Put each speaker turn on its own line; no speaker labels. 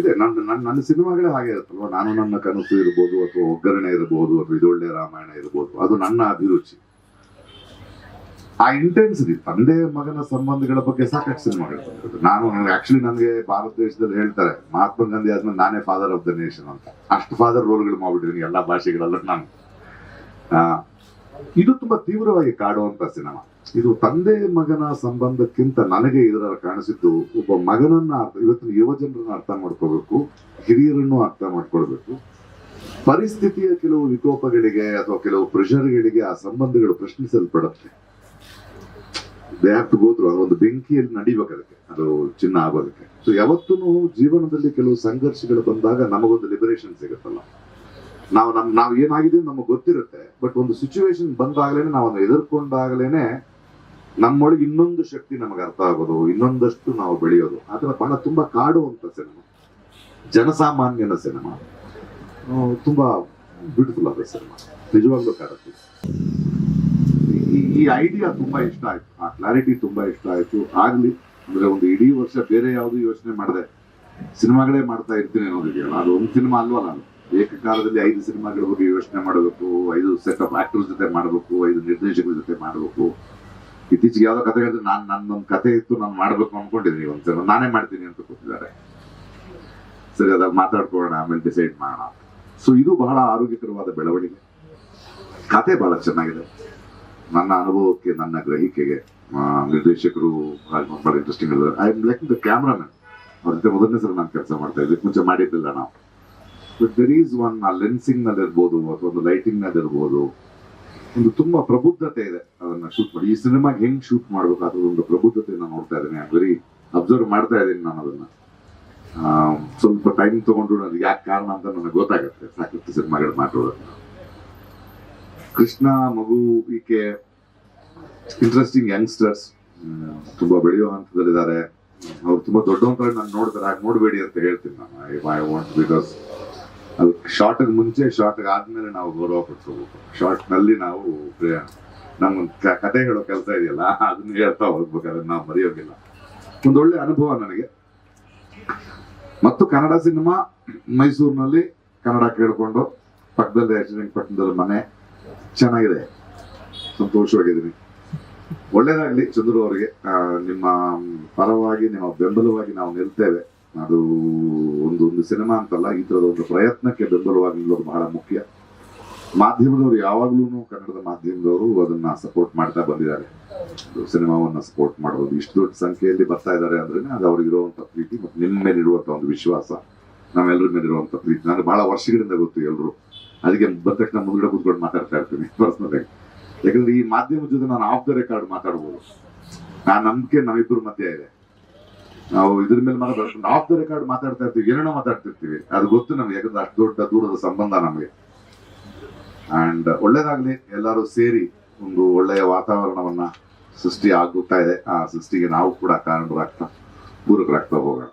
ಇದೆ. ನನ್ನ ನನ್ನ ನನ್ನ ಸಿನಿಮಾಗಳೇ ಹಾಗೆ ಇರುತ್ತಲ್ವ? ನಾನು ನನ್ನ ಕನಸು ಇರ್ಬೋದು ಅಥವಾ ಒಗ್ಗರಣೆ ಇರಬಹುದು ಅಥವಾ ಇದೊಳ್ಳೆ ರಾಮಾಯಣ ಇರ್ಬೋದು. ಅದು ನನ್ನ ಅಭಿರುಚಿ. ಆ ಇಂಟೆನ್ಸಿಟಿ ತಂದೆ ಮಗನ ಸಂಬಂಧಗಳ ಬಗ್ಗೆ ಸಾಕಷ್ಟು ಸಿನಿಮಾಗಳು ನಾನು ಆಕ್ಚುಲಿ ನನಗೆ ಭಾರತ ದೇಶದಲ್ಲಿ ಹೇಳ್ತಾರೆ, ಮಹಾತ್ಮ ಗಾಂಧಿ ಆದ್ಮೇಲೆ ನಾನೇ ಫಾದರ್ ಆಫ್ ದ ನೇಷನ್ ಅಂತ. ಅಷ್ಟು ಫಾದರ್ ರೋಲ್ಗಳು ಮಾಡ್ಬಿಟ್ಟಿದ್ದೀನಿ ಎಲ್ಲಾ ಭಾಷೆಗಳಲ್ಲೂ ನಾನು. ಇದು ತುಂಬಾ ತೀವ್ರವಾಗಿ ಕಾಡುವಂತ ಸಿನಿಮಾ. ಇದು ತಂದೆ ಮಗನ ಸಂಬಂಧಕ್ಕಿಂತ ನನಗೆ ಇದರ ಕಾಣಿಸಿದ್ದು ಒಬ್ಬ ಮಗನನ್ನ ಇವತ್ತಿನ ಯುವ ಜನರನ್ನ ಅರ್ಥ ಮಾಡ್ಕೋಬೇಕು ಹಿರಿಯರನ್ನು ಅರ್ಥ ಮಾಡ್ಕೊಳ್ಬೇಕು. ಪರಿಸ್ಥಿತಿಯ ಕೆಲವು ವಿಕೋಪಗಳಿಗೆ ಅಥವಾ ಕೆಲವು ಪ್ರೆಷರ್ಗಳಿಗೆ ಆ ಸಂಬಂಧಗಳು ಪ್ರಶ್ನಿಸಲ್ಪಡುತ್ತೆ. They have to go through ಒಂದು ಬೆಂಕಿಯಲ್ಲಿ ನಡಿಬೇಕು ಅದಕ್ಕೆ, ಅದು ಚಿನ್ನ ಆಗೋದಕ್ಕೆ. ಸೊ ಯಾವತ್ತೂ ಜೀವನದಲ್ಲಿ ಕೆಲವು ಸಂಘರ್ಷಗಳು ಬಂದಾಗ ನಮಗೊಂದು ಲಿಬರೇಷನ್ ಸಿಗುತ್ತಲ್ಲ. ನಾವು ನಮ್, ನಾವು ಏನಾಗಿದೆ ನಮಗೆ ಗೊತ್ತಿರುತ್ತೆ ಬಟ್ ಒಂದು ಸಿಚುವೇಶನ್ ಬಂದಾಗಲೇ ನಾವು ಅದನ್ನ ಎದುರ್ಕೊಂಡಾಗಲೇನೆ ನಮ್ಮೊಳಗೆ ಇನ್ನೊಂದು ಶಕ್ತಿ ನಮಗೆ ಅರ್ಥ ಆಗೋದು, ಇನ್ನೊಂದಷ್ಟು ನಾವು ಬೆಳೆಯೋದು. ಅದರ ಬಹಳ ತುಂಬಾ ಕಾಡುವಂತ ಸಿನಿಮಾ. ಜನಸಾಮಾನ್ಯನ ಸಿನಿಮಾ. ತುಂಬಾ ಬ್ಯೂಟಿಫುಲ್ ಆದ ಸಿನಿಮಾ. ನಿಜವಾಗ್ಲೂ ಕಾಡುತ್ತೆ. ಈ- ಐಡಿಯಾ ತುಂಬಾ ಇಷ್ಟ ಆಯ್ತು. ಆ ಕ್ಲಾರಿಟಿ ತುಂಬಾ ಇಷ್ಟ ಆಯ್ತು. ಆಗ್ಲಿ, ಅಂದ್ರೆ ಒಂದು ಇಡೀ ವರ್ಷ ಬೇರೆ ಯಾವ್ದು ಯೋಚನೆ ಮಾಡಿದೆ ಸಿನಿಮಾಗಳೇ ಮಾಡ್ತಾ ಇರ್ತೀನಿ ಅನ್ನೋದಿದೆಯಲ್ಲ, ಅದು ಒಂದು ಸಿನಿಮಾ ಅಲ್ವಾ ನಾನು? ಏಕಕಾಲದಲ್ಲಿ ಐದು ಸಿನಿಮಾಗಳ ಬಗ್ಗೆ ಯೋಚನೆ ಮಾಡಬೇಕು ಐದು ಸೆಟ್ ಆಫ್ ಆಕ್ಟರ್ ಜೊತೆ ಮಾಡಬೇಕು, ಐದು ನಿರ್ದೇಶಕರ ಜೊತೆ ಮಾಡಬೇಕು. ಇತ್ತೀಚೆಗೆ ಯಾವ್ದೋ ಕಥೆ ಹೇಳಿದ್ರೆ ನಾನು ನನ್ನೊಂದು ಕಥೆ ಇತ್ತು, ನಾನು ಮಾಡ್ಬೇಕು ಅನ್ಕೊಂಡಿದ್ದೀನಿ ಒಂದ್ಸಲ. ನಾನೇ ಮಾಡ್ತೀನಿ ಅಂತ ಕೂತಿದ್ದಾರೆ. ಸರಿ, ಅದಾಗ ಮಾತಾಡ್ಕೊಳ್ಳೋಣ, ಆಮೇಲೆ ಡಿಸೈಡ್ ಮಾಡೋಣ. ಸೊ ಇದು ಬಹಳ ಆರೋಗ್ಯಕರವಾದ ಬೆಳವಣಿಗೆ. ಕತೆ ಬಹಳ ಚೆನ್ನಾಗಿದೆ. ನನ್ನ ಅನುಭವಕ್ಕೆ, ನನ್ನ ಗ್ರಹಿಕೆಗೆ ನಿರ್ದೇಶಕರು ಬಹಳ ಇಂಟ್ರೆಸ್ಟಿಂಗ್ ಇದ್ದಾರೆ I am like the cameraman ಅವ್ರ ಜೊತೆ ಮೊದಲನೇ ಸಲ ನಾನು ಕೆಲಸ ಮಾಡ್ತಾ ಇದ್ದೆ. ಮುಂಚೆ ಮಾಡಿದ್ದಿಲ್ಲ ನಾವು. ಬಟ್ ದರ್ ಈಸ್ ಒನ್ ಆ ಲೆನ್ಸಿಂಗ್ ನಲ್ಲಿರ್ಬೋದು, ಅಥವಾ ಒಂದು ಲೈಟಿಂಗ್ನಲ್ಲಿ ಇರ್ಬೋದು ಒಂದು ತುಂಬಾ ಪ್ರಬುದ್ಧತೆ ಇದೆ ಅದನ್ನ ಶೂಟ್ ಮಾಡಿ. ಈ ಸಿನಿಮಾಗೆ ಹೆಂಗ್ ಶೂಟ್ ಮಾಡ್ಬೇಕು ಒಂದು ಪ್ರಬುದ್ಧತೆ ನೋಡ್ತಾ ಇದ್ದೀನಿ. ವೆರಿ ಅಬ್ಸರ್ವ್ ಮಾಡ್ತಾ ಇದ್ದೀನಿ ನಾನು ಅದನ್ನ. ಸ್ವಲ್ಪ ಟೈಮ್ ತಗೊಂಡು ನನಗೆ ಯಾಕೆ ಕಾರಣ ಅಂತ ನನಗೆ ಗೊತ್ತಾಗುತ್ತೆ. ಸಾಕಷ್ಟು ಸಿನಿಮಾಗಳು ಮಾತಾಡೋದು ಕೃಷ್ಣ, ಮಗು, ಈಕೆ ಇಂಟ್ರೆಸ್ಟಿಂಗ್ ಯಂಗ್ಸ್ಟರ್ಸ್ ತುಂಬಾ ಬೆಳೆಯೋ ಹಂತದಲ್ಲಿದ್ದಾರೆ. ಅವ್ರು ತುಂಬಾ ದೊಡ್ಡವಂತ ನಾನು ನೋಡ್ತಾರೆ. ಹಾಗೆ ನೋಡಬೇಡಿ ಅಂತ ಹೇಳ್ತೀನಿ ನಾನು. ಐ ವಾಂಟ್ ಬಿಕಾಸ್ ಶಾರ್ಟ್ ಮುಂಚೆ ಶಾರ್ಟ್ ಆದ್ಮೇಲೆ ನಾವು ಗೌರವ ಪಡಿಸ್ಕೋಬೇಕು. ಶಾರ್ಟ್ನಲ್ಲಿ ನಾವು ನಮ್ಮ ಕತೆ ಹೇಳೋ ಕೆಲಸ ಇದೆಯಲ್ಲ, ಅದನ್ನ ಹೇಳ್ತಾ ಹೋಗ್ಬೇಕಾದ್ರೆ ನಾವು ಮರೆಯೋಗಿಲ್ಲ ಒಂದೊಳ್ಳೆ ಅನುಭವ ನನಗೆ. ಮತ್ತು ಕನ್ನಡ ಸಿನಿಮಾ, ಮೈಸೂರಿನಲ್ಲಿ ಕನ್ನಡ ಕೇಳಿಕೊಂಡು, ಪಕ್ಕದಲ್ಲಿ ಶ್ರೀರಂಗಪಟ್ಟಣದಲ್ಲಿ ಮನೆ. ಚೆನ್ನಾಗಿದೆ. ಸಂತೋಷವಾಗಿದ್ದೀನಿ. ಒಳ್ಳೇದಾಗ್ಲಿ ಚಂದ್ರು ಅವರಿಗೆ. ನಿಮ್ಮ ಪರವಾಗಿ, ನಿಮ್ಮ ಬೆಂಬಲವಾಗಿ ನಾವು ನಿಲ್ತೇವೆ. ಅದು ಒಂದು ಒಂದು ಸಿನಿಮಾ ಅಂತಲ್ಲ, ಈ ಥರದ ಒಂದು ಪ್ರಯತ್ನಕ್ಕೆ ಬೆಂಬಲವಾಗಿ ನಿಲ್ಲೋದು ಬಹಳ ಮುಖ್ಯ. ಮಾಧ್ಯಮದವರು ಯಾವಾಗ್ಲೂ ಕನ್ನಡದ ಮಾಧ್ಯಮದವರು ಅದನ್ನ ಸಪೋರ್ಟ್ ಮಾಡ್ತಾ ಬಂದಿದ್ದಾರೆ. ಸಿನಿಮಾವನ್ನ ಸಪೋರ್ಟ್ ಮಾಡೋದು, ಇಷ್ಟು ದೊಡ್ಡ ಸಂಖ್ಯೆಯಲ್ಲಿ ಬರ್ತಾ ಇದ್ದಾರೆ ಅಂದ್ರೆ ಅದು ಅವ್ರಿಗಿರುವಂತ ಪ್ರೀತಿ ಮತ್ತು ನಿಮ್ಮ ಮೇಲೆ ಇರುವಂತ ಒಂದು ವಿಶ್ವಾಸ ನಾವೆಲ್ಲರ ಮೇಲೆ ಇರುವಂತ ಪ್ರೀತಿ. ನನಗೆ ಬಹಳ ವರ್ಷಗಳಿಂದ ಗೊತ್ತು ಎಲ್ಲರೂ ಅದಕ್ಕೆ ಬಂದ ತಕ್ಷಣ ಮುಂದ್ಗಡೆ ಕೂತ್ಕೊಂಡು ಮಾತಾಡ್ತಾ ಇರ್ತೀನಿ ಪರ್ಸನಲ್ ಯಾಕಂದ್ರೆ ಈ ಮಾಧ್ಯಮದ ಜೊತೆ ನಾನು ಆಫ್ ದ ರೆಕಾರ್ಡ್ ಮಾತಾಡ್ಬೋದು. ಆ ನಂಬಿಕೆ ನಮ್ಮಿಬ್ಬರ ಮಧ್ಯೆ ಇದೆ. ನಾವು ಇದ್ರ ಮೇಲೆ ಮಾತಾಡ್ಕೊಂಡು ಆಫ್ ದ ರೆಕಾರ್ಡ್ ಮಾತಾಡ್ತಾ ಇರ್ತೀವಿ ಏನೇನೋ ಮಾತಾಡ್ತಿರ್ತೀವಿ. ಅದು ಗೊತ್ತು ನಮ್ಗೆ, ಯಾಕಂದ್ರೆ ಅಷ್ಟು ದೊಡ್ಡ ದೂರದ ಸಂಬಂಧ ನಮಗೆ. ಅಂಡ್ ಒಳ್ಳೇದಾಗ್ಲಿ, ಎಲ್ಲರೂ ಸೇರಿ ಒಂದು ಒಳ್ಳೆಯ ವಾತಾವರಣವನ್ನ ಸೃಷ್ಟಿ ಆಗುತ್ತಾ ಇದೆ. ಆ ಸೃಷ್ಟಿಗೆ ನಾವು ಕೂಡ ಕಾರಣರಾಗ್ತಾ ಪೂರಕರಾಗ್ತಾ ಹೋಗೋಣ.